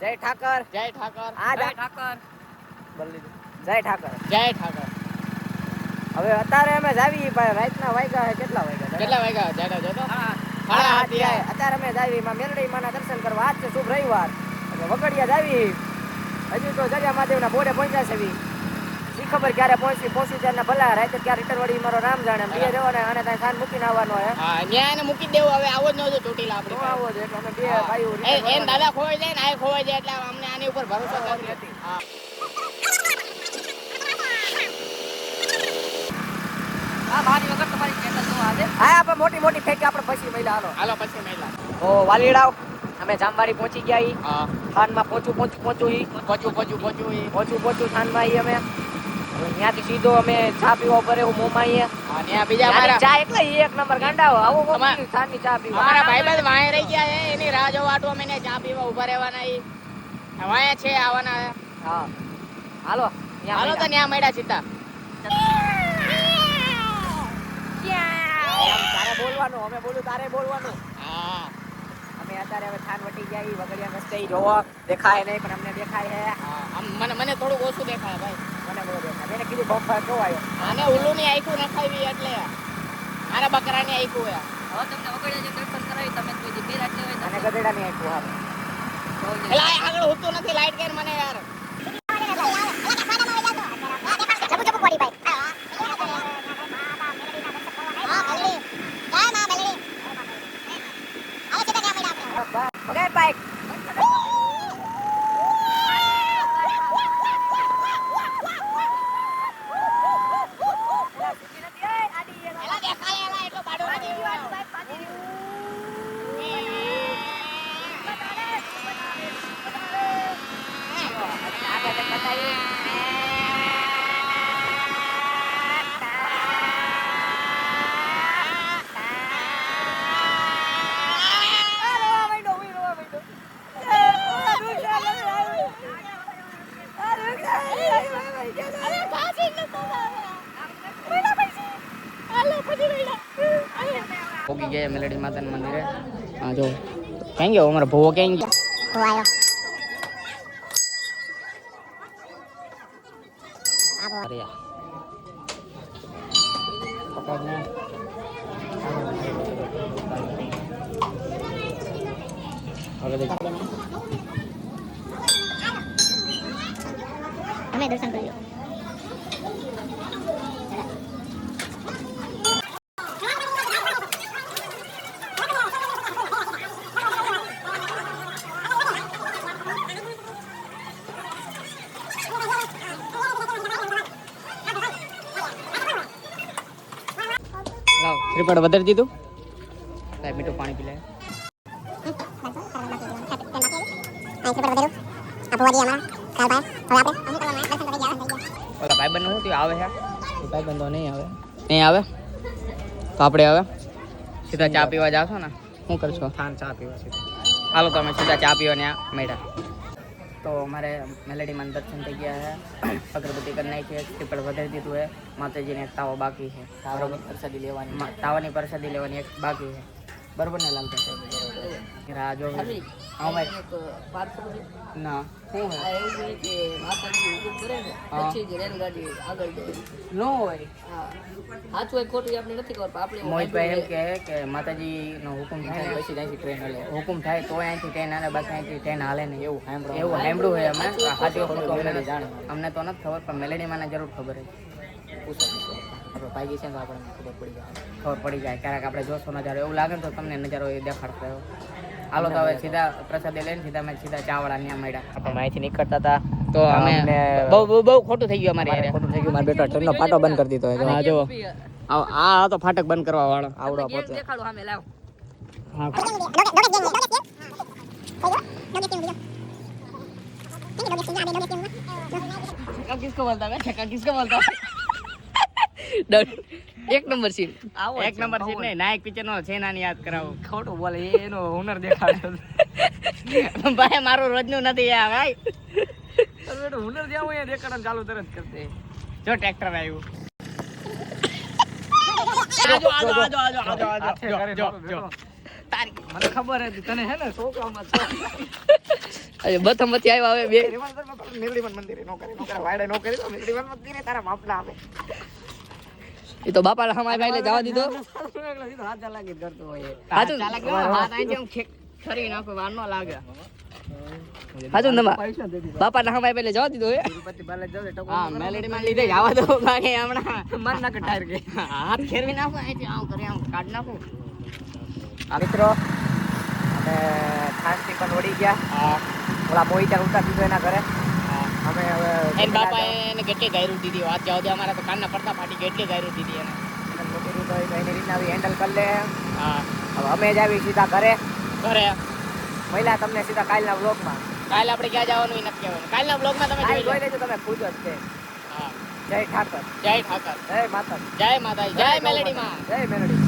જય ઠાકર. જય ઠાકર. આ જય ઠાકર. બોલી જય ઠાકર. જય ઠાકર. હવે અત્યારે અમે જાવી ભાઈ રાતના વાગ્યા છે કેટલા વાગ્યા કેટલા વાગ્યા? જતો જોતો અત્યારે અમે જાવી માં મેરડી માના દર્શન કરવા. આજ છે શુભ રવિવાર. એટલે વગડિયા જાવી. હજી તો જગ્યા મહાદેવના બોડે પહોંચ્યા છે ખબર ક્યારે પહોંચી પહોંચી ત્યારે ભલા રાતે ક્યારે રિટર્ન મારો રામ જાણે બે રહેવાના અને ત્યાં સાંજ મૂકીને આવવાનો હે. હા ન્યાય ને મૂકી દેવું હવે આવો જ નહોતો ચોટીલા તો આવો જ એટલે અમે બે. ભાઈઓ એ return એન વળવાના. દાદા ખોવાઈ જાય ને આ ખોવાઈ જાય એટલે અમને આની ઉપર ભરોસો નથી. હતી. હા. આપણે મોટી મોટી ફેંકી આપણે પછી મહિલા હાલો. હાલો પછી મહિલા. ઓ વાલીડાવ અમે જામવાડી પહોંચી ગયા ઈ. પોચું પહોંચું પહોંચું ઈ. પોચું પોચું ઈ. પહોંચું પહોંચું થાનમાં ઈ અમે. ત્યાંથી સીધો અમે ચા પીવા ઉપર એવું મોમાં અહીંયા. ત્યાં બીજા મારા ચા એટલે એક નંબર ગાંડાઓ. આવો ઈ થાનની ચા પીવા. અમારા ભાઈબંધ વાય રહી ગયા છે એની રાહ જોવા તો અમે ચા પીવા ઊભા રહેવાના ઈ. વાંહે છે આવવાના હા. હાલો હાલો તો. ત્યાં મળ્યા સીધા. તારે બોલવાનું અમે બોલું તારે બોલવાનું. હા. અમે અત્યારે હવે થાન વટી ગયા ઈ વગડિયા રસ્તે જોવો. દેખાય નહીં પણ અમને દેખાય છે. આમ મને મને થોડું ઓછું દેખાય ભાઈ મને બહુ દેખાય એને કીધું આને ઉલ્લુ ની ઉલ્લુની નખાવી એટલે આને બકરા ની આયખું હે હવે તમને વગડ્યા જે દર્શન કરાવી તમે કોઈ દી બેરા એટલે હોય. અને ગધેડા ની આંખું હા એટલે આગળ હોતું નથી લાઈટ કેર મને યાર. બાઈક એલા દેખાય એલા એટલો બાડો નથી એવો. પોગી ગયા મેલડી માતાના મંદિરે હા જો ક્યાં ગયો અમારો ભૂવો ક્યાં ગયો અરે યાર. પકડને. હવે દેખ. અમે દર્શન કરી લો વધારી દીધું? સાહેબ મીઠું પાણી પી લે. ઓલા ભાઈબંધ શું આવે છે? ભાઈ બંધો નહીં આવે. નહીં આવે? તો આપણે હવે સીધા ચા પીવા જાશો ને? શું કરશો? થાન ચા પીવા સીધા. હાલો તમે સીધા ચા પીવા ને મળ્યા તો અમારે મેલેડીમાં દર્શન થઈ ગયા છે અગરબત્તી કરી નાખી છે શ્રીફળ વધારી દીધું છે માતાજીને એક તાવો બાકી છે બરોબર પ્રસાદી લેવાની. તાવાની પ્રસાદી લેવાની એક બાકી છે બરોબર. ને લાલભાઈ રાહ જો હા ભાઈ. એક ના. શું આ એવું કે માતાજી હુકમ કરે ને પછી જ રેલગાડી આગળ જાય. નો હોય. સાચું હોય ખોટું આપણે નથી ખબર આપણે મોહિતભાઈ એમ કહે કે માતાજીનો હુકમ થાય પછી ત્યાંથી ટ્રેન હાલે. હુકમ થાય તો અહીંથી ટ્રેન હાલે બાકી અહીંથી ટ્રેન હાલે ને એવું એવું સાંભળ્યું છે અમે. સાચું ખોટું અમને તો નથી ખબર પણ મેલેડીમાં જરૂર ખબર છે પૂછો આપણે ભાગી છે ને તો આપણને ખબર પડી જાય ખબર પડી જાય ક્યારેક આપણે જોશો નજારો એવું લાગે ને તો તમને નજારો એ દેખાડતો એવો હાલો તો હવે સીધા પ્રસાદી લઈને સીધા અમે સીધા ચાવાળા ત્યાં મળ્યા આપણે અહીંથી નીકળતા હતા તો અમે અમને- બહુ બહુ બહુ ખોટું થઈ ગયું અમારે મારે યાર. ખોટું થઈ ગયું મારા બેટા ટ્રેનનો પાટો બંધ કરી દીધો છે હા જો આ આ તો ફાટક બંધ કરવા વાળો આવડો ગેમ પોતે દેખાડો સામે લાવ હા छक्का किसको बोलता है छक्का किसको बोलता है એક નંબર સીન આવો એક નંબર સીન નહીં નાયક પિક્ચર નો છે નાની યાદ કરાવો ખોટું બોલે એનો હુનર દેખાડો ભાઈ મારું રોજનું નથી આ ભાઈ હુનર જ્યાં હોય દેખાડવાનું ચાલુ તરત કરશે જો ટ્રેક્ટર આવ્યું મને ખબર હતી તને હે ને છોકરામાં. અરે બથમતી આવ્યા હવે બે મંદિરે નો નોકરી નો કરે વાયડે નો કરે તો મેલડીમાં મંદિરે તારા બાપના આવે એ તો બાપા હમાય ભાઈ એટલે જવા દીધો. એકલો હાથ ચાલાકી કરતો હોય ચાલાક લેવા, હાથ આઈ આમ ખેક ખરી નાખો વાર નો લાગે. ને દે દીધા. બાપા ના હમાય પહેલે જવા દીધો હે જાવ હા મેલેડીમાં લીધે જ આવા દો. બાકી હમણાં. માર નાખે ટાયર કે. હાથ ફેરવી નાખો અહીંથી આમ કરે આમ કાઢી નાખો. આ મિત્રો અમે ખાંડથી પણ વળી ગયા. ઓલા મોહિતર ઉતાર દીધો એના ઘરે. અમે હવે એન બાપા એને કેટલી ગાયરું દીધી? વાત જાવ દે અમારા તો કાનના પડતા ફાટી કેટલી ગાયરું દીધી એને. મોટી રીત હોય તો એની રીતના હેન્ડલ કરી લે. હા. હવે અમે જ આવી સીધા ઘરે. ઘરે. મહિલા તમને સીધા કાલના બ્લોગમાં કાલે આપણે ક્યાં જવાનું એ નથી કહેવાનું કાલના બ્લોગમાં તમે જોઈ લેજો તમે ખુદ જ છે. હા. જય ઠાકર. જય ઠાકર. જય માતા જય માતાજી. જય મેલેડીમાં. જય મેલડી.